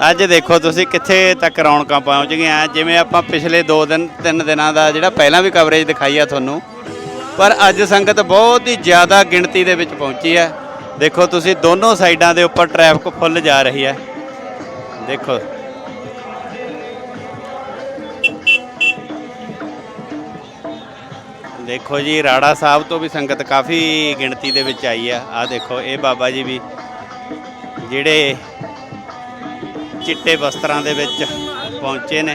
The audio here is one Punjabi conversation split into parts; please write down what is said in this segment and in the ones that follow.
ਅੱਜ ਦੇਖੋ ਤੁਸੀਂ ਕਿੱਥੇ ਤੱਕ ਰੌਣਕਾਂ ਪਹੁੰਚ ਗਈਆਂ ਜਿਵੇਂ ਆਪਾਂ ਪਿਛਲੇ 2 ਦਿਨ 3 ਦਿਨਾਂ ਦਾ ਜਿਹੜਾ ਪਹਿਲਾਂ ਵੀ ਕਵਰੇਜ ਦਿਖਾਈ ਆ ਤੁਹਾਨੂੰ, ਪਰ ਅੱਜ ਸੰਗਤ ਬਹੁਤ ਹੀ ਜ਼ਿਆਦਾ ਗਿਣਤੀ ਦੇ ਵਿੱਚ ਪਹੁੰਚੀ ਹੈ। ਦੇਖੋ ਤੁਸੀਂ ਦੋਨੋਂ ਸਾਈਡਾਂ ਦੇ ਉੱਪਰ ਟ੍ਰੈਫਿਕ ਫੁੱਲ ਜਾ ਰਹੀ ਹੈ। ਦੇਖੋ। ਦੇਖੋ ਜੀ, ਰਾੜਾ ਸਾਹਿਬ ਤੋਂ ਵੀ ਸੰਗਤ ਕਾਫੀ ਗਿਣਤੀ ਦੇ ਵਿੱਚ ਆਈ ਆ। ਆ ਦੇਖੋ, ਇਹ ਬਾਬਾ ਜੀ ਵੀ, ਜਿਹੜੇ ਚਿੱਟੇ ਵਸਤਰਾਂ ਦੇ ਵਿੱਚ ਪਹੁੰਚੇ ਨੇ।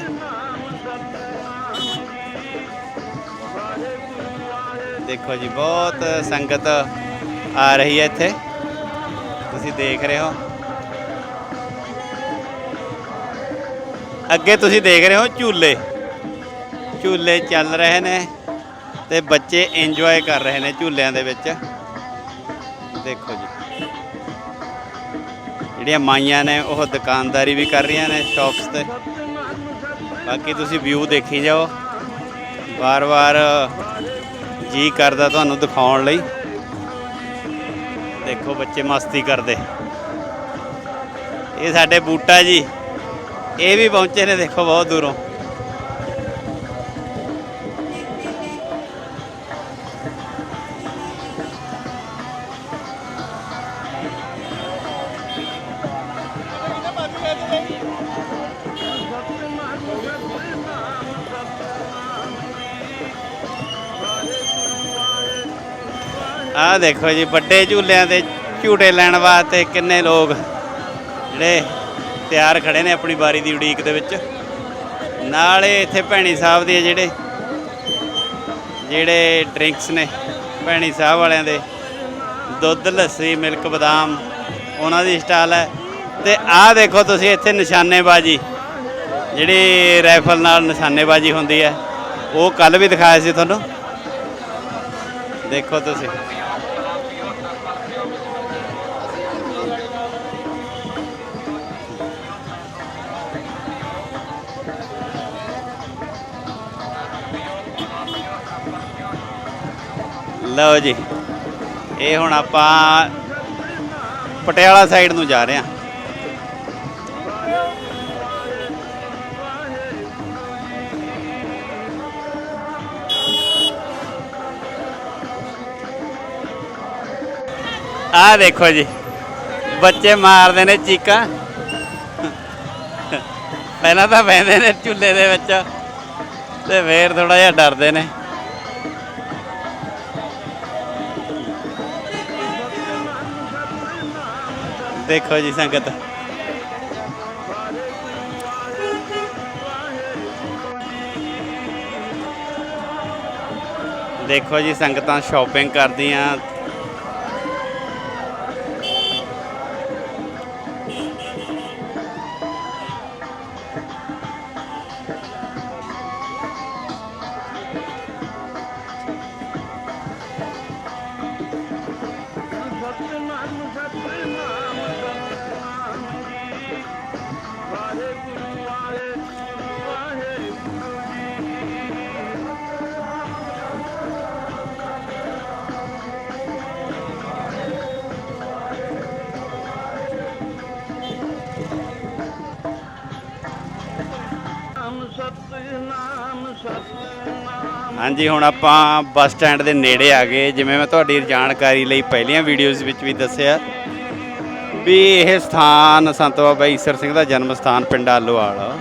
ਦੇਖੋ ਜੀ, ਬਹੁਤ ਸੰਗਤ ਆ ਰਹੀ ਹੈ ਇੱਥੇ। ਤੁਸੀਂ ਦੇਖ ਰਹੇ ਹੋ। ਅੱਗੇ ਤੁਸੀਂ ਦੇਖ ਰਹੇ ਹੋ ਝੂਲੇ। ਝੂਲੇ ਚੱਲ ਰਹੇ ਨੇ ਤੇ ਬੱਚੇ ਇੰਜੋਏ ਕਰ ਰਹੇ ਨੇ ਝੂਲਿਆਂ ਦੇ ਵਿੱਚ। ਦੇਖੋ ਜੀ। ਜਿਹੜੀਆਂ ਮਾਈਆਂ ਨੇ, ਉਹ ਦੁਕਾਨਦਾਰੀ ਵੀ ਕਰ ਰਹੀਆਂ ਨੇ ਸ਼ਾਪਸ ਤੇ। ਬਾਕੀ ਤੁਸੀਂ ਵਿਊ ਦੇਖੀ ਜਾਓ। ਵਾਰ-ਵਾਰ ਜੀ ਕਰਦਾ ਤੁਹਾਨੂੰ ਦਿਖਾਉਣ ਲਈ। ਦੇਖੋ ਬੱਚੇ ਮਸਤੀ ਕਰਦੇ। ਇਹ ਸਾਡੇ ਬੂਟਾ ਜੀ। ਇਹ ਵੀ ਪਹੁੰਚੇ ਨੇ, ਦੇਖੋ ਬਹੁਤ ਦੂਰੋਂ। ਦੇਖੋ ਜੀ, ਵੱਡੇ ਝੂਲਿਆਂ ਦੇ ਝੂਟੇ ਲੈਣ ਵਾਸਤੇ ਕਿੰਨੇ ਲੋਕ ਜਿਹੜੇ ਤਿਆਰ ਖੜੇ ਨੇ ਆਪਣੀ ਵਾਰੀ ਦੀ ਉਡੀਕ ਦੇ ਵਿੱਚ। ਨਾਲੇ ਇੱਥੇ ਭੈਣੀ ਸਾਹਿਬ ਦੇ ਜਿਹੜੇ ਜਿਹੜੇ ਡਰਿੰਕਸ ਨੇ, ਭੈਣੀ ਸਾਹਿਬ ਵਾਲਿਆਂ ਦੇ ਦੁੱਧ, ਲੱਸੀ ਮਿਲਕ ਬਦਾਮ, ਉਹਨਾਂ ਦੀ ਸਟਾਲ ਹੈ। ਤੇ ਆਹ ਦੇਖੋ ਤੁਸੀਂ ਇੱਥੇ ਨਿਸ਼ਾਨੇਬਾਜ਼ੀ, ਜਿਹੜੀ ਰਾਈਫਲ ਨਾਲ ਨਿਸ਼ਾਨੇਬਾਜ਼ੀ ਹੁੰਦੀ ਹੈ, ਉਹ ਕੱਲ ਵੀ ਦਿਖਾਇਆ ਸੀ ਤੁਹਾਨੂੰ। ਦੇਖੋ ਤੁਸੀਂ। ਲਓ ਜੀ, ਇਹ ਹੁਣ ਆਪਾਂ ਪਟਿਆਲਾ ਸਾਈਡ ਨੂੰ ਜਾ ਰਹੇ ਹਾਂ। ਆਹ ਦੇਖੋ ਜੀ, ਬੱਚੇ ਮਾਰਦੇ ਨੇ ਚੀਕਾਂ। ਪਹਿਲਾਂ ਤਾਂ ਬਹਿੰਦੇ ਨੇ ਝੁੱਲੇ ਦੇ ਵਿੱਚ, ਤੇ ਫੇਰ ਥੋੜਾ ਜਿਹਾ ਡਰਦੇ ਨੇ। ਦੇਖੋ ਜੀ ਸੰਗਤ। ਦੇਖੋ ਜੀ ਸੰਗਤਾਂ ਸ਼ਾਪਿੰਗ ਕਰਦੀਆਂ। ਹਾਂਜੀ, ਹੁਣ ਆਪਾਂ ਬੱਸ ਸਟੈਂਡ ਦੇ ਨੇੜੇ ਆ ਗਏ। ਜਿਵੇਂ ਮੈਂ ਤੁਹਾਡੀ ਜਾਣਕਾਰੀ ਲਈ ਪਹਿਲੀਆਂ ਵੀਡੀਓਜ਼ ਵਿੱਚ ਵੀ ਦੱਸਿਆ ਵੀ ਇਹ ਸਥਾਨ ਸੰਤ ਬਾਬਾ ਈਸਰ ਸਿੰਘ ਦਾ ਜਨਮ ਸਥਾਨ ਪਿੰਡ ਆਲੋਵਾਲ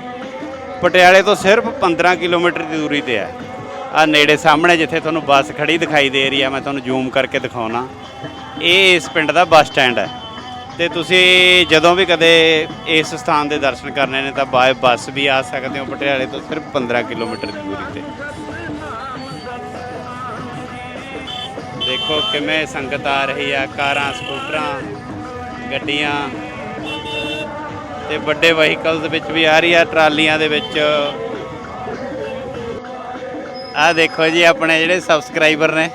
ਪਟਿਆਲੇ ਤੋਂ ਸਿਰਫ 15 ਕਿਲੋਮੀਟਰ ਦੀ ਦੂਰੀ ਤੇ ਹੈ ਆ ਨੇੜੇ ਸਾਹਮਣੇ ਜਿੱਥੇ ਤੁਹਾਨੂੰ ਬੱਸ ਖੜੀ ਦਿਖਾਈ ਦੇ ਰਹੀ ਹੈ ਮੈਂ ਤੁਹਾਨੂੰ ਜ਼ੂਮ ਕਰਕੇ ਦਿਖਾਉਣਾ। ਇਹ ਇਸ ਪਿੰਡ ਦਾ ਬੱਸ ਸਟੈਂਡ ਹੈ ਤੇ ਤੁਸੀਂ ਜਦੋਂ ਵੀ ਕਦੇ ਇਸ ਸਥਾਨ ਦੇ ਦਰਸ਼ਨ ਕਰਨੇ ਨੇ ਤਾਂ ਬਾਏ ਬੱਸ ਵੀ ਆ ਸਕਦੇ ਹੋ ਪਟਿਆਲੇ ਤੋਂ ਸਿਰਫ 15 ਕਿਲੋਮੀਟਰ ਦੀ ਦੂਰੀ ਤੇ। ਦੇਖੋ ਕਿਵੇਂ ਸੰਗਤ ਆ ਰਹੀ ਆ, ਕਾਰਾਂ, ਸਕੂਟਰਾਂ, ਗੱਡੀਆਂ ਤੇ ਵੱਡੇ ਵਹੀਕਲਸ ਵਿੱਚ ਵੀ ਆ ਰਹੀ ਆ, ਟਰਾਲੀਆਂ ਦੇ ਵਿੱਚ। ਆ ਦੇਖੋ ਜੀ, ਆਪਣੇ ਜਿਹੜੇ ਸਬਸਕ੍ਰਾਈਬਰ ਨੇ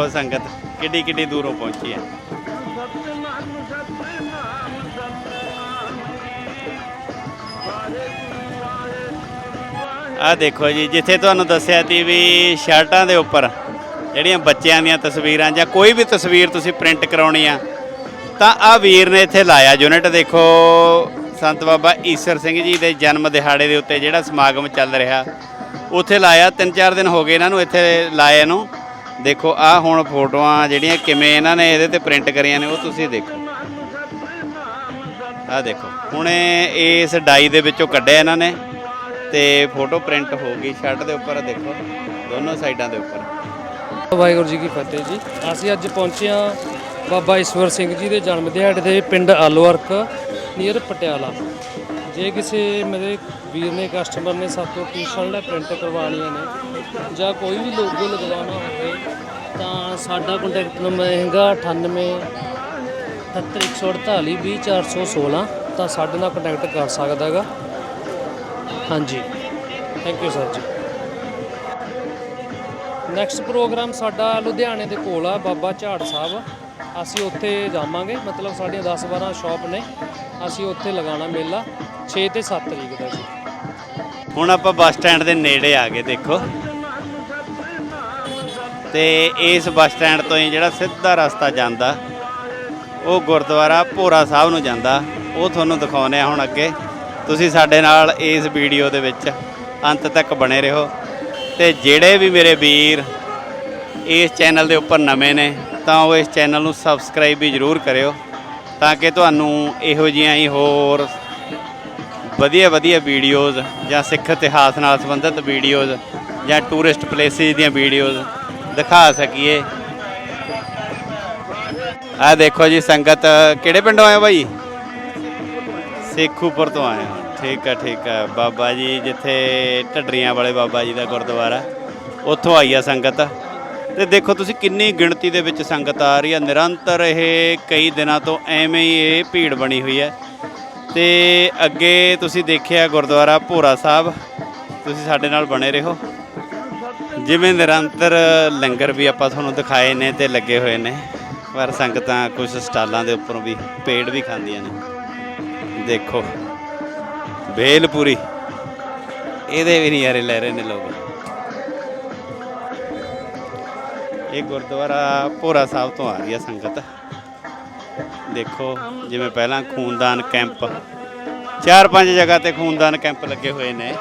ਦੇਖੋ ਸੰਗਤ ਕਿੱਡੀ ਕਿੱਡੀ ਦੂਰੋਂ ਪਹੁੰਚੀ ਹੈ। ਆ ਦੇਖੋ ਜੀ, ਜਿੱਥੇ ਤੁਹਾਨੂੰ ਦੱਸਿਆ ਸੀ ਵੀ ਸ਼ਰਟਾਂ ਦੇ ਉੱਪਰ ਜਿਹੜੀਆਂ ਬੱਚਿਆਂ ਦੀਆਂ ਤਸਵੀਰਾਂ ਜਾਂ ਕੋਈ ਵੀ ਤਸਵੀਰ ਤੁਸੀਂ ਪ੍ਰਿੰਟ ਕਰਾਉਣੀ ਆ, ਤਾਂ ਆ ਵੀਰ ਨੇ ਇੱਥੇ ਲਾਇਆ ਯੂਨਿਟ। ਦੇਖੋ, ਸੰਤ ਬਾਬਾ ਈਸਰ ਸਿੰਘ ਜੀ ਦੇ ਜਨਮ ਦਿਹਾੜੇ ਦੇ ਉੱਤੇ ਜਿਹੜਾ ਸਮਾਗਮ ਚੱਲ ਰਿਹਾ, ਉੱਥੇ ਲਾਇਆ, ਤਿੰਨ ਚਾਰ ਦਿਨ ਹੋ ਗਏ ਇਹਨਾਂ ਨੂੰ ਇੱਥੇ ਲਾਏ ਨੂੰ। ਦੇਖੋ ਆ ਹੁਣ ਫੋਟੋਆਂ ਜਿਹੜੀਆਂ ਕਿਵੇਂ ਇਹਨਾਂ ਨੇ ਇਹਦੇ ਤੇ ਪ੍ਰਿੰਟ ਕਰੀਆਂ ਨੇ, ਉਹ ਤੁਸੀਂ ਦੇਖੋ। ਆ ਦੇਖੋ, ਹੁਣ ਇਸ ਡਾਈ ਦੇ ਵਿੱਚੋਂ ਕੱਢਿਆ ਇਹਨਾਂ ਨੇ ਤੇ ਫੋਟੋ ਪ੍ਰਿੰਟ ਹੋ ਗਈ ਸ਼ਰਟ ਦੇ ਉੱਪਰ, ਦੇਖੋ, ਦੋਨੋਂ ਸਾਈਡਾਂ ਦੇ ਉੱਪਰ। ਵਾਹਿਗੁਰੂ ਜੀ ਕੀ ਫਤਿਹ ਜੀ। ਅਸੀਂ ਅੱਜ ਪਹੁੰਚੇ ਹਾਂ ਬਾਬਾ ਈਸ਼ਵਰ ਸਿੰਘ ਜੀ ਦੇ ਜਨਮ ਦਿਹਾੜੇ ਦੇ ਪਿੰਡ ਆਲੋਵਰਕ ਨੀਅਰ ਪਟਿਆਲਾ। ਜੇ ਕਿਸੇ ਮੇਰੇ ਵੀਰ ਨੇ ਕਸਟਮਰ ਨੇ ਸਾਤੋਂ ਟੀ-ਸ਼ਰਟਾਂ ਪ੍ਰਿੰਟ ਕਰਵਾਉਣੀਆਂ ਨੇ ਜਾਂ ਕੋਈ ਵੀ ਲੋਗੋ ਲਗਵਾਉਣਾ ਹੋਵੇ, ਤਾਂ ਸਾਡਾ ਕੰਟੈਕਟ ਨੰਬਰ ਹੈਗਾ 98 78148 20416 ਤਾਂ ਸਾਡੇ ਨਾਲ ਕੰਟੈਕਟ ਕਰ ਸਕਦਾ ਹੈਗਾ। ਹਾਂਜੀ। Thank you sir ji. Next programme ਸਾਡਾ ਲੁਧਿਆਣੇ ਦੇ ਕੋਲ ਆ, ਬਾਬਾ ਝਾੜ ਸਾਹਿਬ। ਅਸੀਂ ਉੱਥੇ ਜਾਵਾਂਗੇ, ਮਤਲਬ ਸਾਡੀਆਂ 10 12 ਸ਼ਾਪ ਨੇ, ਅਸੀਂ ਉੱਥੇ ਲਗਾਉਣਾ ਮੇਲਾ। 6 ਤੇ 7 ਤਰੀਕ ਦਾ ਜੀ। ਹੁਣ ਆਪਾਂ ਬੱਸ ਸਟੈਂਡ ਦੇ ਨੇੜੇ ਆ ਗਏ, ਦੇਖੋ। ਤੇ ਇਸ ਬੱਸ ਸਟੈਂਡ ਤੋਂ ਹੀ ਜਿਹੜਾ ਸਿੱਧਾ ਰਸਤਾ ਜਾਂਦਾ, ਉਹ ਗੁਰਦੁਆਰਾ ਭੋਰਾ ਸਾਹਿਬ ਨੂੰ ਜਾਂਦਾ। ਉਹ ਤੁਹਾਨੂੰ ਦਿਖਾਉਨੇ ਆ ਹੁਣ ਅੱਗੇ। ਤੁਸੀਂ ਸਾਡੇ ਨਾਲ ਇਸ ਵੀਡੀਓ ਦੇ ਵਿੱਚ ਅੰਤ ਤੱਕ ਬਣੇ ਰਹੋ। ਤੇ ਜਿਹੜੇ ਵੀ ਮੇਰੇ ਵੀਰ ਇਸ ਚੈਨਲ ਦੇ ਉੱਪਰ ਨਵੇਂ ਨੇ, ਤਾਂ ਉਹ ਇਸ ਚੈਨਲ ਨੂੰ ਸਬਸਕ੍ਰਾਈਬ ਵੀ ਜ਼ਰੂਰ ਕਰਿਓ, ਤਾਂ ਕਿ ਤੁਹਾਨੂੰ ਇਹੋ ਜਿਹੀਆਂ ਹੀ ਹੋਰ ਵਧੀਆ ਵਧੀਆ ਵੀਡੀਓਜ਼ ਜਾਂ ਸਿੱਖ ਇਤਿਹਾਸ ਨਾਲ ਸੰਬੰਧਿਤ ਵੀਡੀਓਜ਼ ਜਾਂ ਟੂਰਿਸਟ ਪਲੇਸਿਸ ਦੀਆਂ ਵੀਡੀਓਜ਼ ਦਿਖਾ ਸਕੀਏ। ਆ ਦੇਖੋ ਜੀ ਸੰਗਤ, ਕਿਹੜੇ ਪਿੰਡੋਂ ਆਏ ਹੋ ਭਾਈ ਸੇਖੂਪੁਰ ਤੋਂ ਆਏ ਹੋ। ਠੀਕ ਆ ਠੀਕ ਆ। ਬਾਬਾ ਜੀ ਜਿੱਥੇ ਢੱਡਰੀਆਂ ਵਾਲੇ ਬਾਬਾ ਜੀ ਦਾ ਗੁਰਦੁਆਰਾ, ਉੱਥੋਂ ਆਈ ਆ ਸੰਗਤ। ਤੇ ਦੇਖੋ ਤੁਸੀਂ ਕਿੰਨੀ ਗਿਣਤੀ ਦੇ ਵਿੱਚ ਸੰਗਤ ਆ ਰਹੀ ਆ। ਨਿਰੰਤਰ ਇਹ ਕਈ ਦਿਨਾਂ ਤੋਂ ਐਵੇਂ ਹੀ ਇਹ ਭੀੜ ਬਣੀ ਹੋਈ ਹੈ। ਤੇ ਅੱਗੇ ਤੁਸੀਂ ਦੇਖਿਆ ਗੁਰਦੁਆਰਾ ਭੋਰਾ ਸਾਹਿਬ, ਤੁਸੀਂ ਸਾਡੇ ਨਾਲ ਬਣੇ ਰਹੋ। ਜਿਵੇਂ ਨਿਰੰਤਰ ਲੰਗਰ ਵੀ ਆਪਾਂ ਤੁਹਾਨੂੰ ਦਿਖਾਏ ਨੇ ਤੇ ਲੱਗੇ ਹੋਏ ਨੇ, ਪਰ ਸੰਗਤਾਂ ਕੁਝ ਸਟਾਲਾਂ ਦੇ ਉੱਪਰੋਂ ਵੀ ਪੇੜ ਵੀ ਖਾਂਦੀਆਂ ਨੇ। ਦੇਖੋ ਭੇਲਪੂਰੀ ਇਹਦੇ ਵੀ ਨਜ਼ਾਰੇ ਲੈ ਰਹੇ ਨੇ ਲੋਕ। ਇਹ ਗੁਰਦੁਆਰਾ ਭੋਰਾ ਸਾਹਿਬ ਤੋਂ ਆ ਰਹੀ ਹੈ ਸੰਗਤ। ਦੇਖੋ, ਜਿਵੇਂ ਪਹਿਲਾਂ ਖੂਨਦਾਨ ਕੈਂਪ। ਚਾਰ ਪੰਜ ਜਗ੍ਹਾ ਤੇ ਖੂਨਦਾਨ ਕੈਂਪ ਲੱਗੇ ਹੋਏ ਨੇ।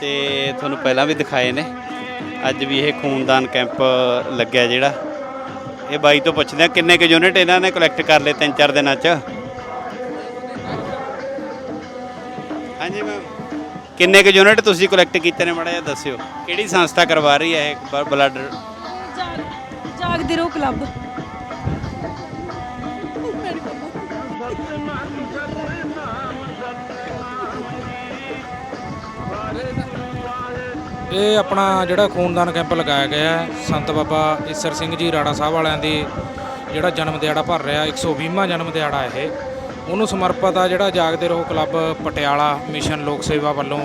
ਤੇ ਤੁਹਾਨੂੰ ਪਹਿਲਾਂ ਵੀ ਦਿਖਾਏ ਨੇ। ਅੱਜ ਵੀ ਇਹ ਖੂਨਦਾਨ ਕੈਂਪ ਲੱਗਿਆ ਜਿਹੜਾ। ਇਹ ਬਾਈ ਤੋਂ ਪੁੱਛਦੇ ਆ ਕਿੰਨੇ ਕੁ ਯੂਨਿਟ ਇਹਨਾਂ ਨੇ ਕਲੈਕਟ ਕਰ ਲਏ ਤਿੰਨ ਚਾਰ ਦਿਨਾਂ 'ਚ? ਹਾਂਜੀ ਮੈਮ ਕਿੰਨੇ ਕੁ ਯੂਨਿਟ ਤੁਸੀਂ ਕਲੈਕਟ ਕੀਤੇ ਨੇ ਮਾੜਾ ਜਿਹਾ ਦੱਸਿਓ? ਕਿਹੜੀ ਸੰਸਥਾ ਕਰਵਾ ਰਹੀ ਹੈ ਇਹ ਬਲੱਡ? ਜਾਗਦੇ ਰਹੋ ਕਲੱਬ ਇਹ ਆਪਣਾ ਜਿਹੜਾ ਖੂਨਦਾਨ ਕੈਂਪ ਲਗਾਇਆ ਗਿਆ ਹੈ, ਸੰਤ ਬਾਬਾ ਈਸਰ ਸਿੰਘ ਜੀ ਰਾੜਾ ਸਾਹਿਬ ਵਾਲਿਆਂ ਦੀ ਜਿਹੜਾ ਜਨਮ ਦਿਹਾੜਾ ਭਰ ਰਿਹਾ 120ਵਾਂ ਜਨਮ ਦਿਹਾੜਾ ਇਹ। ਉਹਨੂੰ ਸਮਰਪਿਤ ਆ ਜਿਹੜਾ ਜਾਗਦੇ ਰਹੋ ਕਲੱਬ ਪਟਿਆਲਾ ਮਿਸ਼ਨ ਲੋਕ ਸੇਵਾ ਵੱਲੋਂ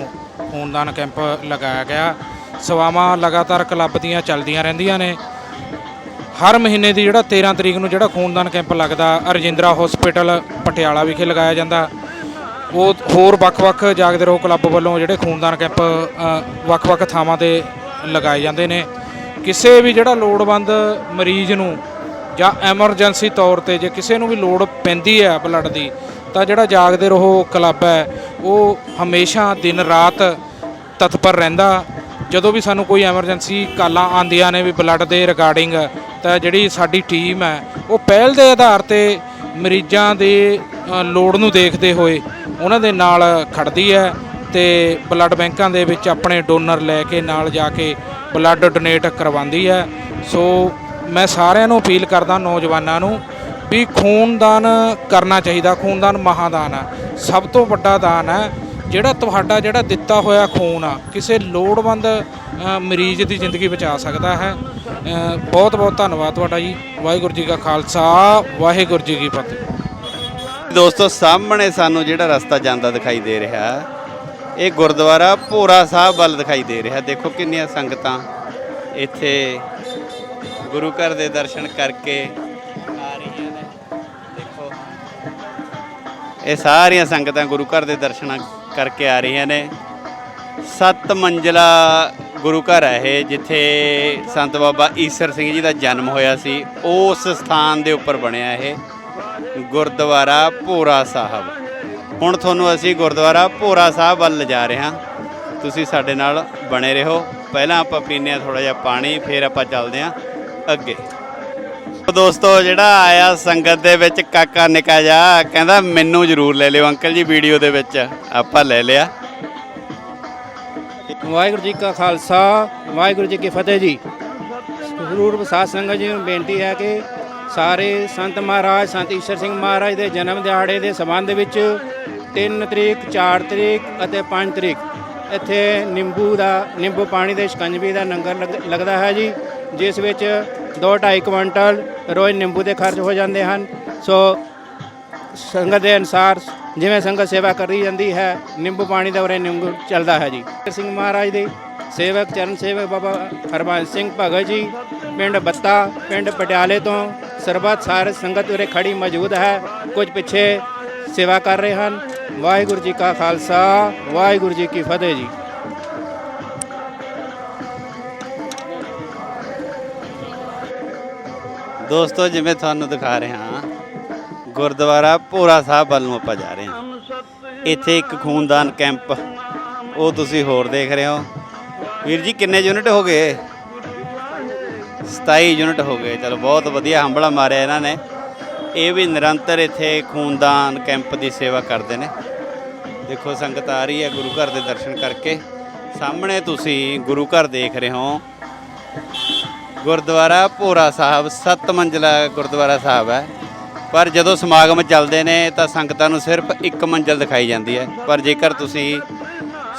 ਖੂਨਦਾਨ ਕੈਂਪ ਲਗਾਇਆ ਗਿਆ। ਸੇਵਾਵਾਂ ਲਗਾਤਾਰ ਕਲੱਬ ਦੀਆਂ ਚੱਲਦੀਆਂ ਰਹਿੰਦੀਆਂ ਨੇ। ਹਰ ਮਹੀਨੇ ਦੀ ਜਿਹੜਾ 13 ਤਰੀਕ ਨੂੰ ਜਿਹੜਾ ਖੂਨਦਾਨ ਕੈਂਪ ਲੱਗਦਾ, ਰਜਿੰਦਰਾ ਹਸਪੀਟਲ ਪਟਿਆਲਾ ਵਿਖੇ ਲਗਾਇਆ ਜਾਂਦਾ। ਉਹ ਹੋਰ ਵੱਖ-ਵੱਖ ਜਾਗਦੇ ਰਹੋ ਕਲੱਬ ਵੱਲੋਂ ਜਿਹੜੇ ਖੂਨਦਾਨ ਕੈਂਪ ਵੱਖ-ਵੱਖ ਥਾਵਾਂ ਤੇ ਲਗਾਏ ਜਾਂਦੇ ਨੇ। ਕਿਸੇ ਵੀ ਜਿਹੜਾ ਲੋੜਵੰਦ ਮਰੀਜ਼ ਨੂੰ ਜਾਂ ਐਮਰਜੈਂਸੀ ਤੌਰ ਤੇ ਜੇ ਕਿਸੇ ਨੂੰ ਵੀ ਲੋੜ ਪੈਂਦੀ ਹੈ ਬਲੱਡ ਦੀ, ਤਾਂ ਜਿਹੜਾ ਜਾਗਦੇ ਰਹੋ ਕਲੱਬ ਹੈ, ਉਹ ਹਮੇਸ਼ਾ ਦਿਨ ਰਾਤ ਤਤਪਰ ਰਹਿੰਦਾ। ਜਦੋਂ ਵੀ ਸਾਨੂੰ ਕੋਈ ਐਮਰਜੈਂਸੀ ਕਾਲਾਂ ਆਉਂਦੀਆਂ ਨੇ ਵੀ ਬਲੱਡ ਦੇ ਰਿਗਾਰਡਿੰਗ, ਤਾਂ ਜਿਹੜੀ ਸਾਡੀ ਟੀਮ ਹੈ, ਉਹ ਪਹਿਲ ਦੇ ਆਧਾਰ ਤੇ ਮਰੀਜ਼ਾਂ ਦੇ ਲੋੜ ਨੂੰ ਦੇਖਦੇ ਹੋਏ ਉਹਨਾਂ ਦੇ ਨਾਲ ਖੜਦੀ ਹੈ ਤੇ ਬਲੱਡ ਬੈਂਕਾਂ ਦੇ ਵਿੱਚ ਆਪਣੇ ਡੋਨਰ ਲੈ ਕੇ ਨਾਲ ਜਾ ਕੇ ਬਲੱਡ ਡੋਨੇਟ ਕਰਵਾਉਂਦੀ ਹੈ। ਸੋ ਮੈਂ ਸਾਰਿਆਂ ਨੂੰ ਅਪੀਲ ਕਰਦਾ ਨੌਜਵਾਨਾਂ ਨੂੰ ਵੀ ਖੂਨਦਾਨ ਕਰਨਾ ਚਾਹੀਦਾ, ਖੂਨਦਾਨ ਮਹਾਦਾਨ ਹੈ ਸਭ ਤੋਂ ਵੱਡਾ ਦਾਨ ਹੈ, ਜਿਹੜਾ ਤੁਹਾਡਾ ਜਿਹੜਾ ਦਿੱਤਾ ਹੋਇਆ ਖੂਨ ਆ, ਕਿਸੇ ਲੋੜਵੰਦ ਮਰੀਜ਼ ਦੀ ਜ਼ਿੰਦਗੀ ਬਚਾ ਸਕਦਾ ਹੈ। ਬਹੁਤ ਬਹੁਤ ਧੰਨਵਾਦ ਤੁਹਾਡਾ ਜੀ। ਵਾਹਿਗੁਰੂ ਜੀ ਕਾ ਖਾਲਸਾ, ਵਾਹਿਗੁਰੂ ਜੀ ਕੀ ਫਤਿਹ। ਦੋਸਤੋ, ਸਾਹਮਣੇ ਸਾਨੂੰ ਜਿਹੜਾ ਰਸਤਾ ਜਾਂਦਾ ਦਿਖਾਈ ਦੇ ਰਿਹਾ, ਇਹ ਗੁਰਦੁਆਰਾ ਭੋਰਾ ਸਾਹਿਬ ਵੱਲ ਦਿਖਾਈ ਦੇ ਰਿਹਾ। ਦੇਖੋ ਕਿੰਨੀਆਂ ਸੰਗਤਾਂ ਇੱਥੇ ਗੁਰੂ ਘਰ ਦੇ ਦਰਸ਼ਨ ਕਰਕੇ ਆ ਰਹੀਆਂ ਨੇ। ਦੇਖੋ, ਇਹ ਸਾਰੀਆਂ ਸੰਗਤਾਂ ਗੁਰੂ ਘਰ ਦੇ ਦਰਸ਼ਨ ਕਰਕੇ ਆ ਰਹੀਆਂ ਨੇ। ਸੱਤ ਮੰਜ਼ਲਾ ਗੁਰੂ ਘਰ ਹੈ ਇਹ, ਜਿੱਥੇ ਸੰਤ ਬਾਬਾ ਈਸਰ ਸਿੰਘ ਜੀ ਦਾ ਜਨਮ ਹੋਇਆ ਸੀ। ਉਸ ਸਥਾਨ ਦੇ ਉੱਪਰ ਬਣਿਆ ਇਹ। ਗੁਰਦੁਆਰਾ ਭੋਰਾ ਸਾਹਿਬ। ਹੁਣ ਤੁਹਾਨੂੰ ਅਸੀਂ ਗੁਰਦੁਆਰਾ ਭੋਰਾ ਸਾਹਿਬ ਵੱਲ ਲਿਜਾ ਰਹੇ ਹਾਂ। ਤੁਸੀਂ ਸਾਡੇ ਨਾਲ ਬਣੇ ਰਹੋ। ਪਹਿਲਾਂ ਆਪਾਂ ਪੀਂਦੇ ਹਾਂ ਥੋੜਾ ਜਿਹਾ ਪਾਣੀ, ਫਿਰ ਆਪਾਂ ਚੱਲਦੇ ਹਾਂ ਅੱਗੇ। ਦੋਸਤੋ, ਜਿਹੜਾ ਆਇਆ ਸੰਗਤ ਦੇ ਵਿੱਚ, ਕਾਕਾ ਨਿਕਾ ਜਾ ਕਹਿੰਦਾ ਮੈਨੂੰ ਜ਼ਰੂਰ ਲੈ ਲਿਓ। ਅੰਕਲ ਜੀ, ਵੀਡੀਓ ਦੇ ਵਿੱਚ ਆਪਾਂ ਲੈ ਲਿਆ। ਵਾਹਿਗੁਰੂ ਜੀ ਕਾ ਖਾਲਸਾ, ਵਾਹਿਗੁਰੂ ਜੀ ਕੀ ਫਤਿਹ ਜੀ। ਜ਼ਰੂਰ ਸਾਧ ਸੰਗਤ ਜੀ ਨੂੰ ਬੇਨਤੀ ਹੈ ਕਿ ਸਾਰੇ ਸੰਤ ਮਹਾਰਾਜ, ਸੰਤ ਈਸ਼ਰ ਸਿੰਘ ਮਹਾਰਾਜ ਦੇ ਜਨਮ ਦਿਹਾੜੇ ਦੇ ਸੰਬੰਧ ਵਿੱਚ 3 ਤਰੀਕ 4 ਤਰੀਕ ਅਤੇ 5 ਤਰੀਕ। ਇੱਥੇ ਨਿੰਬੂ ਦਾ, ਨਿੰਬੂ ਪਾਣੀ ਦੇ ਸ਼ਿਕੰਜਵੀ ਦਾ ਲੰਗਰ ਲੱਗ- ਲੱਗਦਾ ਹੈ ਜੀ, ਜਿਸ ਵਿੱਚ 2.5 ਕੁਇੰਟਲ ਰੋਜ਼ ਨਿੰਬੂ ਦੇ ਖਰਚ ਹੋ ਜਾਂਦੇ ਹਨ। ਸੋ ਸੰਗਤ ਦੇ ਅਨਸਾਰ ਜਿਵੇਂ ਸੰਗਤ ਸੇਵਾ ਕਰੀ ਜਾਂਦੀ ਹੈ, ਨਿੰਬੂ ਪਾਣੀ ਦਾ ਉਰੇ ਨਿੰਬੂ ਚੱਲਦਾ ਹੈ ਜੀ। ਸਿੰਘ ਮਹਾਰਾਜ ਦੇ ਸੇਵਕ, ਚਰਨ ਸੇਵਕ ਬਾਬਾ ਹਰਬੰਸ ਸਿੰਘ ਭਗਤ ਜੀ, ਪਿੰਡ ਬੱਤਾ, ਪਿੰਡ ਪਟਿਆਲੇ ਤੋਂ ਸਰਬੱਤ ਸਾਰੇ ਸੰਗਤ ਉਰੇ ਖੜੀ ਮੌਜੂਦ ਹੈ। ਕੁਝ ਪਿੱਛੇ ਸੇਵਾ ਕਰ ਰਹੇ ਹਨ। ਵਾਹਿਗੁਰੂ ਜੀ ਕਾ ਖਾਲਸਾ, ਵਾਹਿਗੁਰੂ ਜੀ ਕੀ ਫਤਿਹ ਜੀ। ਦੋਸਤੋ, ਜਿਵੇਂ ਤੁਹਾਨੂੰ ਦਿਖਾ ਰਹੇ ਹਾਂ, ਗੁਰਦੁਆਰਾ ਭੋਰਾ ਸਾਹਿਬ ਵੱਲ ਨੂੰ ਆਪਾਂ ਜਾ ਰਹੇ ਹਾਂ। ਇੱਥੇ ਇੱਕ ਖੂਨਦਾਨ ਕੈਂਪ, ਉਹ ਤੁਸੀਂ ਹੋਰ ਦੇਖ ਰਹੇ ਹੋ। ਵੀਰ ਜੀ, ਕਿੰਨੇ ਯੂਨਿਟ ਹੋ ਗਏ? 27 ਯੂਨਿਟ ਹੋ ਗਏ। ਚਲੋ, ਬਹੁਤ ਵਧੀਆ ਹੰਬਲਾ ਮਾਰਿਆ ਇਹਨਾਂ ਨੇ। ਇਹ ਵੀ ਨਿਰੰਤਰ ਇੱਥੇ ਖੂਨਦਾਨ ਕੈਂਪ ਦੀ ਸੇਵਾ ਕਰਦੇ ਨੇ। ਦੇਖੋ, ਸੰਗਤ ਆ ਰਹੀ ਹੈ ਗੁਰੂ ਘਰ ਦੇ ਦਰਸ਼ਨ ਕਰਕੇ। ਸਾਹਮਣੇ ਤੁਸੀਂ ਗੁਰੂ ਘਰ ਦੇਖ ਰਹੇ ਹੋ। ਗੁਰਦੁਆਰਾ ਭੋਰਾ ਸਾਹਿਬ, ਸੱਤ ਮੰਜ਼ਲਾ ਗੁਰਦੁਆਰਾ ਸਾਹਿਬ ਹੈ। ਪਰ ਜਦੋਂ ਸਮਾਗਮ ਚੱਲਦੇ ਨੇ, ਤਾਂ ਸੰਗਤਾਂ ਨੂੰ ਸਿਰਫ ਇੱਕ ਮੰਜ਼ਲ ਦਿਖਾਈ ਜਾਂਦੀ ਹੈ। ਪਰ ਜੇਕਰ ਤੁਸੀਂ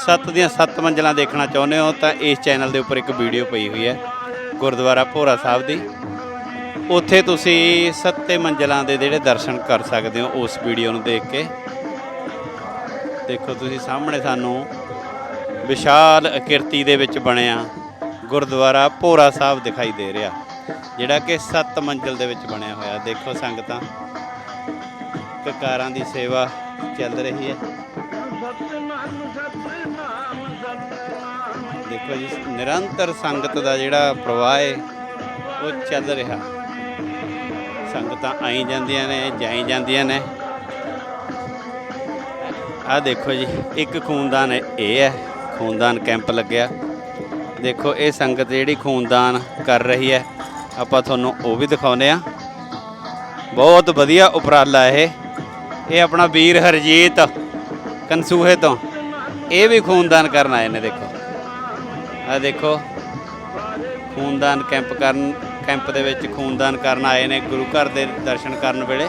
ਸੱਤ ਦੀਆਂ ਸੱਤ ਮੰਜ਼ਲਾਂ ਦੇਖਣਾ ਚਾਹੁੰਦੇ ਹੋ, ਤਾਂ ਇਸ ਚੈਨਲ ਦੇ ਉੱਪਰ ਇੱਕ ਵੀਡੀਓ ਪਈ ਹੋਈ ਹੈ। ਗੁਰਦੁਆਰਾ ਭੋਰਾ ਸਾਹਿਬ ਦੀ। ਉੱਥੇ ਤੁਸੀਂ ਸੱਤੇ ਮੰਜ਼ਲਾਂ ਦੇ ਜਿਹੜੇ ਦਰਸ਼ਨ ਕਰ ਸਕਦੇ ਹੋ ਉਸ ਵੀਡੀਓ ਨੂੰ ਦੇਖ ਕੇ। ਦੇਖੋ ਤੁਸੀਂ ਸਾਹਮਣੇ ਸਾਨੂੰ ਵਿਸ਼ਾਲ ਆਕਿਰਤੀ ਦੇ ਵਿੱਚ ਬਣਿਆ ਗੁਰਦੁਆਰਾ ਭੋਰਾ ਸਾਹਿਬ ਦਿਖਾਈ ਦੇ ਰਿਹਾ। ਜਿਹੜਾ ਕਿ ਸੱਤ ਮੰਜ਼ਿਲ ਦੇ ਵਿੱਚ ਬਣਿਆ ਹੋਇਆ। ਦੇਖੋ ਸੰਗਤਾਂ, ਕਕਾਰਾਂ ਦੀ ਸੇਵਾ ਚੱਲ ਰਹੀ ਹੈ। ਦੇਖੋ ਜੀ, ਨਿਰੰਤਰ ਸੰਗਤ ਦਾ ਜਿਹੜਾ ਪ੍ਰਵਾਹ ਹੈ ਉਹ ਚੱਲ ਰਿਹਾ। ਸੰਗਤਾਂ ਆਈ ਜਾਂਦੀਆਂ ਨੇ, ਜਾਈ ਜਾਂਦੀਆਂ ਨੇ। ਆ ਦੇਖੋ ਜੀ, ਇੱਕ ਖੂਨਦਾਨ ਇਹ ਹੈ, ਖੂਨਦਾਨ ਕੈਂਪ ਲੱਗਿਆ। ਦੇਖੋ, ਇਹ ਸੰਗਤ ਜਿਹੜੀ ਖੂਨਦਾਨ ਕਰ ਰਹੀ ਹੈ, ਆਪਾਂ ਤੁਹਾਨੂੰ ਉਹ ਵੀ ਦਿਖਾਉਨੇ ਆ ਬਹੁਤ ਵਧੀਆ ਉਪਰਾਲਾ ਇਹ। ਇਹ ਆਪਣਾ ਵੀਰ ਹਰਜੀਤ ਕੰਸੂਹੇ ਤੋਂ, ਇਹ ਵੀ ਖੂਨਦਾਨ ਕਰਨ ਆਏ ਨੇ, ਦੇਖੋ। ਆ ਦੇਖੋ, ਖੂਨਦਾਨ ਕੈਂਪ ਕਰਨ, ਕੈਂਪ ਦੇ ਵਿੱਚ ਖੂਨਦਾਨ ਕਰਨ ਆਏ ਨੇ, ਗੁਰੂ ਘਰ ਦੇ ਦਰਸ਼ਨ ਕਰਨ ਵੇਲੇ।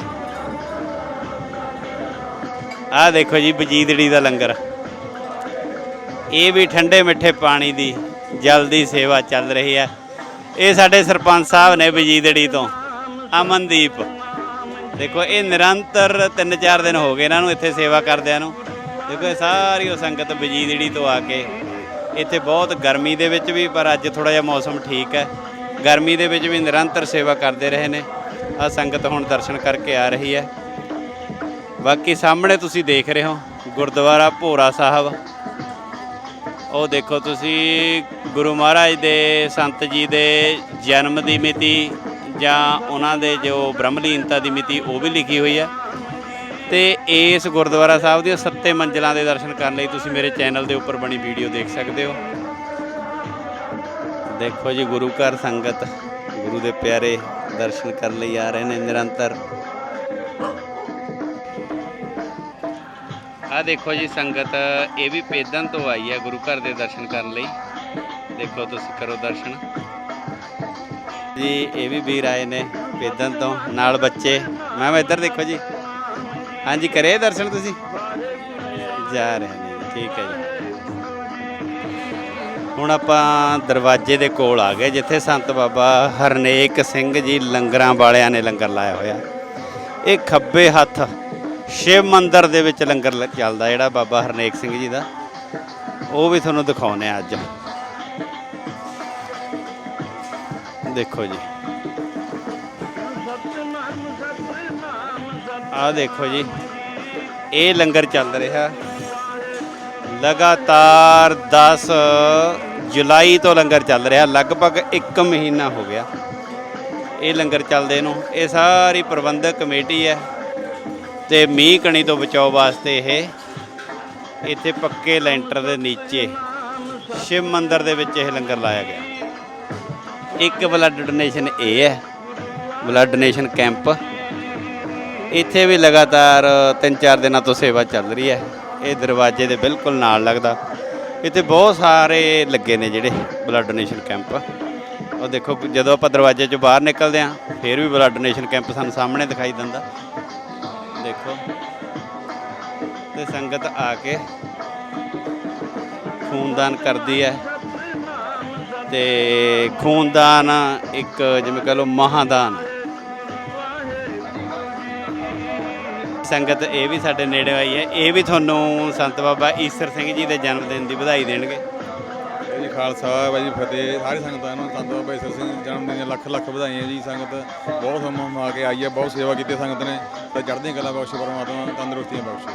ਆ ਦੇਖੋ ਜੀ, ਬਜੀਦੜੀ ਦਾ ਲੰਗਰ। ਇਹ ਵੀ ਠੰਡੇ ਮਿੱਠੇ ਪਾਣੀ ਦੀ ਜਲ ਦੀ ਸੇਵਾ ਚੱਲ ਰਹੀ ਹੈ। ਇਹ ਸਾਡੇ ਸਰਪੰਚ ਸਾਹਿਬ ਨੇ ਬਜੀਦੜੀ ਤੋਂ, ਅਮਨਦੀਪ। ਦੇਖੋ, ਇਹ ਨਿਰੰਤਰ 3-4 ਦਿਨ ਹੋ ਗਏ ਇਹਨਾਂ ਨੂੰ ਇੱਥੇ ਸੇਵਾ ਕਰਦਿਆਂ ਨੂੰ। ਦੇਖੋ, ਇਹ ਸਾਰੀ ਉਹ ਸੰਗਤ ਬਜੀਦੜੀ ਤੋਂ ਆ ਕੇ ਇੱਥੇ ਬਹੁਤ ਗਰਮੀ ਦੇ ਵਿੱਚ ਵੀ, ਪਰ ਅੱਜ ਥੋੜਾ ਜਿਹਾ ਮੌਸਮ ਠੀਕ ਹੈ। ਗਰਮੀ ਦੇ ਵਿੱਚ ਵੀ ਨਿਰੰਤਰ ਸੇਵਾ ਕਰਦੇ ਰਹੇ ਨੇ। ਆ ਸੰਗਤ ਹੁਣ ਦਰਸ਼ਨ ਕਰਕੇ ਆ ਰਹੀ ਹੈ। ਬਾਕੀ ਸਾਹਮਣੇ ਤੁਸੀਂ ਦੇਖ ਰਹੇ ਹੋ, ਗੁਰਦੁਆਰਾ ਭੋਰਾ ਸਾਹਿਬ। ਉਹ ਦੇਖੋ ਤੁਸੀਂ, ਗੁਰੂ ਮਹਾਰਾਜ ਦੇ ਸੰਤ ਜੀ ਦੇ ਜਨਮ ਦੀ ਮਿਤੀ ਜਾਂ ਉਹਨਾਂ ਦੇ ਜੋ ਬ੍ਰਹਮਲੀਨਤਾ ਦੀ ਮਿਤੀ, ਉਹ ਵੀ ਲਿਖੀ ਹੋਈ ਹੈ। ਤੇ ਇਸ ਗੁਰਦੁਆਰਾ ਸਾਹਿਬ ਦੀਆਂ ਸੱਤੇ ਮੰਜ਼ਲਾਂ ਦੇ ਦਰਸ਼ਨ ਕਰਨ ਲਈ ਤੁਸੀਂ ਮੇਰੇ ਚੈਨਲ ਦੇ ਉੱਪਰ ਬਣੀ ਵੀਡੀਓ ਦੇਖ ਸਕਦੇ ਹੋ। ਦੇਖੋ ਜੀ ਗੁਰੂ ਘਰ ਸੰਗਤ, ਗੁਰੂ ਦੇ ਪਿਆਰੇ ਦਰਸ਼ਨ ਕਰਨ ਲਈ ਆ ਰਹੇ ਨੇ ਨਿਰੰਤਰ। ਆ ਦੇਖੋ ਜੀ ਸੰਗਤ, ਇਹ ਵੀ ਪੇਦਨ ਤੋਂ ਆਈ ਹੈ ਗੁਰੂ ਘਰ ਦੇ ਦਰਸ਼ਨ ਕਰਨ ਲਈ। ਦੇਖੋ ਤੁਸੀਂ ਕਰੋ ਦਰਸ਼ਨ। ਜੀ, ਇਹ ਵੀ ਵੀਰ ਆਏ ਨੇ ਪੇਦਨ ਤੋਂ, ਨਾਲ ਬੱਚੇ। ਮੈਂ ਇੱਧਰ ਦੇਖੋ ਜੀ। ਹਾਂਜੀ, ਕਰੇ ਦਰਸ਼ਨ ਤੁਸੀਂ? ਜਾ ਰਹੇ ਨੇ, ਠੀਕ ਹੈ ਜੀ। ਹੁਣ ਆਪਾਂ ਦਰਵਾਜ਼ੇ ਦੇ ਕੋਲ ਆ ਗਏ, ਜਿੱਥੇ ਸੰਤ ਬਾਬਾ ਹਰਨੇਕ ਸਿੰਘ ਜੀ ਲੰਗਰਾਂ ਵਾਲਿਆਂ ਨੇ ਲੰਗਰ ਲਾਇਆ ਹੋਇਆ। ਇਹ ਖੱਬੇ ਹੱਥ ਸ਼ਿਵ ਮੰਦਰ ਦੇ ਵਿੱਚ ਲੰਗਰ ਚੱਲਦਾ, ਜਿਹੜਾ ਬਾਬਾ ਹਰਨੇਕ ਸਿੰਘ ਜੀ ਦਾ। ਉਹ ਵੀ ਤੁਹਾਨੂੰ ਦਿਖਾਉਨੇ ਆ ਅੱਜ। ਦੇਖੋ ਜੀ। ਆਹ ਦੇਖੋ ਜੀ, ਇਹ ਲੰਗਰ ਚੱਲ ਰਿਹਾ। ਲਗਾਤਾਰ 10 ਜੁਲਾਈ ਤੋਂ ਲੰਗਰ ਚੱਲ ਰਿਹਾ, ਲਗਭਗ 1 ਮਹੀਨਾ ਹੋ ਗਿਆ। ਇਹ ਲੰਗਰ ਚੱਲਦੇ ਨੂੰ, ਇਹ ਸਾਰੀ ਪ੍ਰਬੰਧਕ ਕਮੇਟੀ ਹੈ ਤੇ ਮੀਂਹ ਕਣੀ ਤੋਂ ਬਚਾਓ ਵਾਸਤੇ ਇਹ। ਇੱਥੇ ਪੱਕੇ ਲੈਂਟਰ ਦੇ ਨੀਚੇ, ਸ਼ਿਵ ਮੰਦਿਰ ਦੇ ਵਿੱਚ ਇਹ ਲੰਗਰ ਲਾਇਆ ਗਿਆ। ਇੱਕ ਬਲੱਡ ਡੋਨੇਸ਼ਨ ਇਹ ਹੈ ਬਲੱਡ ਡੋਨੇਸ਼ਨ ਕੈਂਪ ਇੱਥੇ ਵੀ ਲਗਾਤਾਰ 3-4 ਦਿਨਾਂ ਤੋਂ ਸੇਵਾ ਚੱਲ ਰਹੀ ਹੈ। ਇਹ ਦਰਵਾਜ਼ੇ ਦੇ ਬਿਲਕੁਲ ਨਾਲ ਲੱਗਦਾ। ਇੱਥੇ ਬਹੁਤ ਸਾਰੇ ਲੱਗੇ ਨੇ ਜਿਹੜੇ ਬਲੱਡ ਡੋਨੇਸ਼ਨ ਕੈਂਪ ਉਹ ਦੇਖੋ, ਜਦੋਂ ਆਪਾਂ ਦਰਵਾਜ਼ੇ ਚੋਂ ਬਾਹਰ ਨਿਕਲਦੇ ਆਂ ਫਿਰ ਵੀ ਬਲੱਡ ਡੋਨੇਸ਼ਨ ਕੈਂਪ ਸਾਨੂੰ ਸਾਹਮਣੇ ਦਿਖਾਈ ਦਿੰਦਾ। ਦੇਖੋ, ਤੇ ਸੰਗਤ ਆ ਕੇ ਖੂਨਦਾਨ ਕਰਦੀ ਹੈ। ਤੇ ਖੂਨਦਾਨ ਇੱਕ ਜਿਵੇਂ ਕਹ ਲਓ ਮਹਾਦਾਨ। ਸੰਗਤ ਇਹ ਵੀ ਸਾਡੇ ਨੇੜੇ ਆਈ ਹੈ। ਇਹ ਵੀ ਤੁਹਾਨੂੰ ਸੰਤ ਬਾਬਾ ਈਸਰ ਸਿੰਘ ਜੀ ਦੇ ਜਨਮ ਦਿਨ ਦੀ ਵਧਾਈ ਦੇਣਗੇ। ਜੀ ਖਾਲਸਾ ਵਾਹਿਗੁਰੂ ਜੀ ਫਤਿਹ। ਸਾਰੇ ਸੰਗਤਾਂ ਨੂੰ ਸੰਤ ਬਾਬਾ ਈਸਰ ਸਿੰਘ ਜਨਮ ਦਿਨ ਦੀਆਂ ਲੱਖ ਲੱਖ ਵਧਾਈਆਂ ਜੀ। ਸੰਗਤ ਬਹੁਤ ਹਮ ਆ ਕੇ ਆਈ ਹੈ ਬਹੁਤ ਸੇਵਾ ਕੀਤੀ ਸੰਗਤ ਨੇ। ਤੇ ਚੜ੍ਹਦੀਆਂ ਕਲਾ ਬਖਸ਼ੇ ਪਰਮਾਤਮਾ ਤੰਦਰੁਸਤੀਆਂ ਬਖਸ਼ੇ।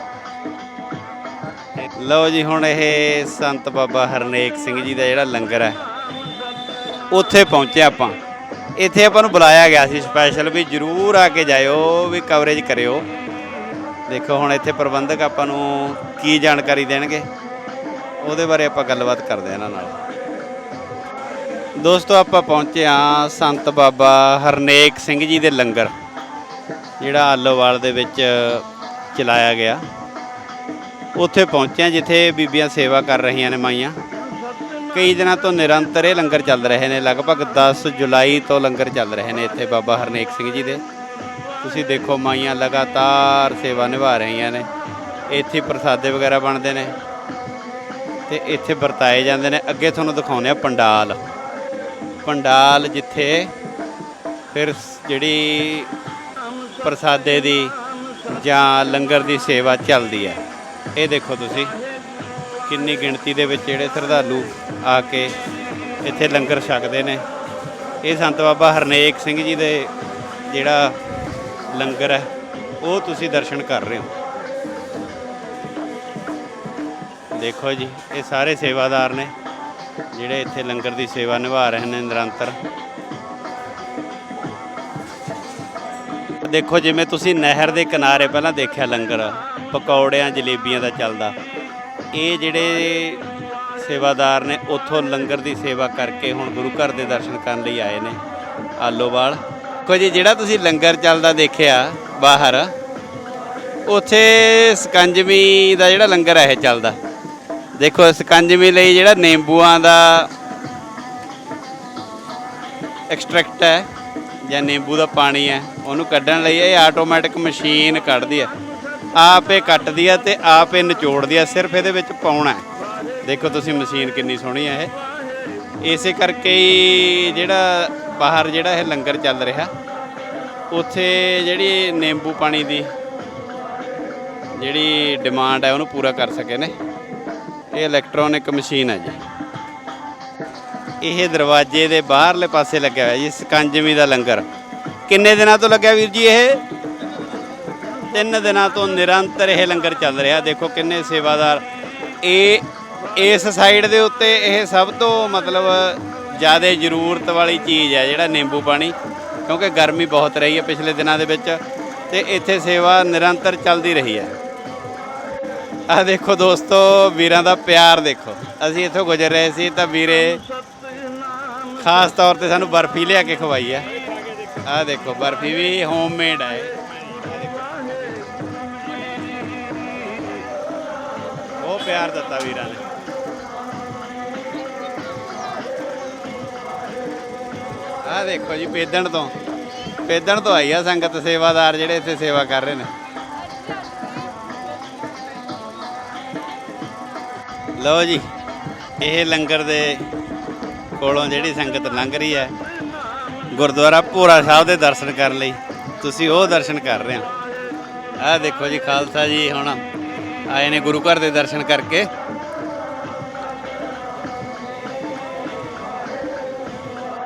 ਲਓ ਜੀ ਹੁਣ ਇਹ ਸੰਤ ਬਾਬਾ ਹਰਨੇਕ ਸਿੰਘ ਜੀ ਦਾ ਜਿਹੜਾ ਲੰਗਰ ਹੈ ਉੱਥੇ ਪਹੁੰਚੇ ਆਪਾਂ। ਇੱਥੇ ਆਪਾਂ ਨੂੰ ਬੁਲਾਇਆ ਗਿਆ ਸੀ ਸਪੈਸ਼ਲ ਵੀ ਜਰੂਰ ਆ ਕੇ ਜਾਇਓ ਵੀ ਕਵਰੇਜ ਕਰਿਓ। ਦੇਖੋ, ਹੁਣ ਇੱਥੇ ਪ੍ਰਬੰਧਕ ਆਪਾਂ ਨੂੰ ਕੀ ਜਾਣਕਾਰੀ ਦੇਣਗੇ? ਉਹਦੇ ਬਾਰੇ ਆਪਾਂ ਗੱਲਬਾਤ ਕਰਦੇ ਹਾਂ ਇਹਨਾਂ ਨਾਲ। ਦੋਸਤੋ, ਆਪਾਂ ਪਹੁੰਚੇ ਹਾਂ ਸੰਤ ਬਾਬਾ ਹਰਨੇਕ ਸਿੰਘ ਜੀ ਦੇ ਲੰਗਰ, ਜਿਹੜਾ ਆਲੋਵਾਲ ਦੇ ਵਿੱਚ ਚਲਾਇਆ ਗਿਆ। ਉੱਥੇ ਪਹੁੰਚਿਆ ਜਿੱਥੇ ਬੀਬੀਆਂ ਸੇਵਾ ਕਰ ਰਹੀਆਂ ਨੇ ਮਾਈਆਂ। ਕਈ ਦਿਨਾਂ ਤੋਂ ਨਿਰੰਤਰ ਇਹ ਲੰਗਰ ਚੱਲ ਰਹੇ ਨੇ, ਲਗਭਗ 10 ਜੁਲਾਈ ਤੋਂ ਲੰਗਰ ਚੱਲ ਰਹੇ ਨੇ ਇੱਥੇ ਬਾਬਾ ਹਰਨੇਕ ਸਿੰਘ ਜੀ ਦੇ। ਤੁਸੀਂ ਦੇਖੋ ਮਾਈਆਂ ਲਗਾਤਾਰ ਸੇਵਾ ਨਿਭਾ ਰਹੀਆਂ ਨੇ। ਇੱਥੇ ਪ੍ਰਸਾਦੇ ਵਗੈਰਾ ਬਣਦੇ ਨੇ ਤੇ ਇੱਥੇ ਵਰਤਾਏ ਜਾਂਦੇ ਨੇ। ਅੱਗੇ ਤੁਹਾਨੂੰ ਦਿਖਾਉਂਦੇ ਆ ਪੰਡਾਲ। ਪੰਡਾਲ ਜਿੱਥੇ ਫਿਰ ਜਿਹੜੀ ਪ੍ਰਸਾਦੇ ਦੀ ਜਾਂ ਲੰਗਰ ਦੀ ਸੇਵਾ ਚੱਲਦੀ ਹੈ। ਇਹ ਦੇਖੋ ਤੁਸੀਂ, ਕਿੰਨੀ ਗਿਣਤੀ ਦੇ ਵਿੱਚ ਜਿਹੜੇ ਸ਼ਰਧਾਲੂ ਆ ਕੇ ਇੱਥੇ ਲੰਗਰ ਛਕਦੇ ਨੇ। ਇਹ ਸੰਤ ਬਾਬਾ ਹਰਨੇਕ ਸਿੰਘ ਜੀ ਦੇ ਜਿਹੜਾ ਲੰਗਰ ਹੈ, ਉਹ ਤੁਸੀਂ ਦਰਸ਼ਨ ਕਰ ਰਹੇ ਹੋ। ਦੇਖੋ ਜੀ, ਇਹ ਸਾਰੇ ਸੇਵਾਦਾਰ ਨੇ, ਜਿਹੜੇ ਇੱਥੇ ਲੰਗਰ ਦੀ ਸੇਵਾ ਨਿਭਾ ਰਹੇ ਨੇ ਨਿਰੰਤਰ। ਦੇਖੋ ਜਿਵੇਂ ਤੁਸੀਂ ਨਹਿਰ ਦੇ ਕਿਨਾਰੇ ਪਹਿਲਾਂ ਦੇਖਿਆ ਲੰਗਰ, ਪਕੌੜਿਆਂ, ਜਲੇਬੀਆਂ ਦਾ ਚੱਲਦਾ। ਇਹ ਜਿਹੜੇ ਸੇਵਾਦਾਰ ਨੇ, ਉੱਥੋਂ ਲੰਗਰ ਦੀ ਸੇਵਾ ਕਰਕੇ ਹੁਣ ਗੁਰੂ ਘਰ ਦੇ ਦਰਸ਼ਨ ਕਰਨ ਲਈ ਆਏ ਨੇ। ਆਲੋਵਾਲ ਦੇਖੋ ਜੀ, ਜਿਹੜਾ ਤੁਸੀਂ ਲੰਗਰ ਚੱਲਦਾ ਦੇਖਿਆ ਬਾਹਰ, ਉੱਥੇ ਸਕੰਜਮੀ ਦਾ ਜਿਹੜਾ ਲੰਗਰ ਹੈ ਇਹ ਚੱਲਦਾ। ਦੇਖੋ ਸਕੰਜਮੀ ਲਈ ਜਿਹੜਾ ਨਿੰਬੂਆਂ ਦਾ ਐਕਸਟ੍ਰੈਕਟ ਹੈ, ਜਾਂ ਨਿੰਬੂ ਦਾ ਪਾਣੀ ਹੈ, ਉਹਨੂੰ ਕੱਢਣ ਲਈ ਇਹ ਆਟੋਮੈਟਿਕ ਮਸ਼ੀਨ ਕੱਢਦੀ ਹੈ। ਆਪ ਇਹ ਕੱਟਦੀ ਹੈ ਤੇ ਆਪ ਇਹ ਨਿਚੋੜਦੀ ਹੈ, ਸਿਰਫ ਇਹਦੇ ਵਿੱਚ ਪਾਉਣਾ ਦੇਖੋ ਤੁਸੀਂ ਮਸ਼ੀਨ ਕਿੰਨੀ ਸੋਹਣੀ ਹੈ ਇਹ। ਇਸੇ ਕਰਕੇ ਹੀ ਜਿਹੜਾ ਬਾਹਰ ਜਿਹੜਾ ਇਹ ਲੰਗਰ ਚੱਲ ਰਿਹਾ, ਉੱਥੇ ਜਿਹੜੀ ਨਿੰਬੂ ਪਾਣੀ ਦੀ ਜਿਹੜੀ ਡਿਮਾਂਡ ਹੈ, ਉਹਨੂੰ ਪੂਰਾ ਕਰ ਸਕੇ ਨੇ। ਇਹ ਇਲੈਕਟ੍ਰੋਨਿਕ ਮਸ਼ੀਨ ਹੈ ਜੀ। ਇਹ ਦਰਵਾਜ਼ੇ ਦੇ ਬਾਹਰਲੇ ਪਾਸੇ ਲੱਗਿਆ ਹੋਇਆ ਜੀ, ਸਕੰਜਵੀ ਦਾ ਲੰਗਰ। ਕਿੰਨੇ ਦਿਨਾਂ ਤੋਂ ਲੱਗਿਆ ਵੀਰ ਜੀ ਇਹ? ਤਿੰਨ ਦਿਨਾਂ ਤੋਂ ਨਿਰੰਤਰ ਇਹ ਲੰਗਰ ਚੱਲ ਰਿਹਾ। ਦੇਖੋ ਕਿੰਨੇ ਸੇਵਾਦਾਰ। ਇਹ, ਇਸ ਸਾਈਡ ਦੇ ਉੱਤੇ ਇਹ ਸਭ ਤੋਂ ਮਤਲਬ ਜ਼ਿਆਦਾ ਜ਼ਰੂਰਤ ਵਾਲੀ ਚੀਜ਼ ਹੈ ਜਿਹੜਾ ਨਿੰਬੂ ਪਾਣੀ, ਕਿਉਂਕਿ ਗਰਮੀ ਬਹੁਤ ਰਹੀ ਹੈ ਪਿਛਲੇ ਦਿਨਾਂ ਦੇ ਵਿੱਚ ਤੇ ਇੱਥੇ ਸੇਵਾ ਨਿਰੰਤਰ ਚੱਲਦੀ ਰਹੀ ਹੈ। ਆ ਦੇਖੋ ਦੋਸਤੋ, ਵੀਰਾਂ ਦਾ ਪਿਆਰ ਦੇਖੋ। ਅਸੀਂ ਇੱਥੋਂ ਗੁਜ਼ਰ ਰਹੇ ਸੀ ਤਾਂ ਵੀਰੇ ਖਾਸ ਤੌਰ ਤੇ ਸਾਨੂੰ ਬਰਫੀ ਲਿਆ ਕੇ ਖਵਾਈ ਹੈ ਆ ਦੇਖੋ, ਬਰਫੀ ਵੀ ਹੋਮਮੇਡ ਹੈ ਆਹ ਬਹੁਤ ਪਿਆਰ ਦਿੱਤਾ ਵੀਰਾਂ ਨੇ। ਆ ਦੇਖੋ ਜੀ, ਪੇਦਣ ਤੋਂ। ਪੇਦਣ ਤੋਂ ਆਈ ਆ ਸੰਗਤ ਸੇਵਾਦਾਰ ਜਿਹੜੇ ਇੱਥੇ ਸੇਵਾ ਕਰ ਰਹੇ ਨੇ। ਲਓ ਜੀ, ਇਹ ਲੰਗਰ ਦੇ ਕੋਲੋਂ ਜਿਹੜੀ ਸੰਗਤ ਲੰਘ ਰਹੀ ਹੈ, ਗੁਰਦੁਆਰਾ ਭੋਰਾ ਸਾਹਿਬ ਦੇ ਦਰਸ਼ਨ ਕਰਨ ਲਈ। ਤੁਸੀਂ ਉਹ ਦਰਸ਼ਨ ਕਰ ਰਹੇ ਹੋ। ਆਹ ਦੇਖੋ ਜੀ, ਖਾਲਸਾ ਜੀ ਹੁਣ ਆਏ ਨੇ ਗੁਰੂ ਘਰ ਦੇ ਦਰਸ਼ਨ ਕਰਕੇ।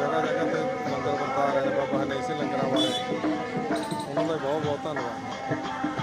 ਜਗ੍ਹਾ ਜਗ੍ਹਾ ਤੇ ਲੰਗਰ ਵਰਤਾ ਰਹੇ ਨੇ ਬਾਬਾ ਹਨੇਸੀ ਲੰਗਰਾਂ ਵਾਲੇ। ਉਹਨਾਂ ਦਾ ਬਹੁਤ ਬਹੁਤ ਧੰਨਵਾਦ।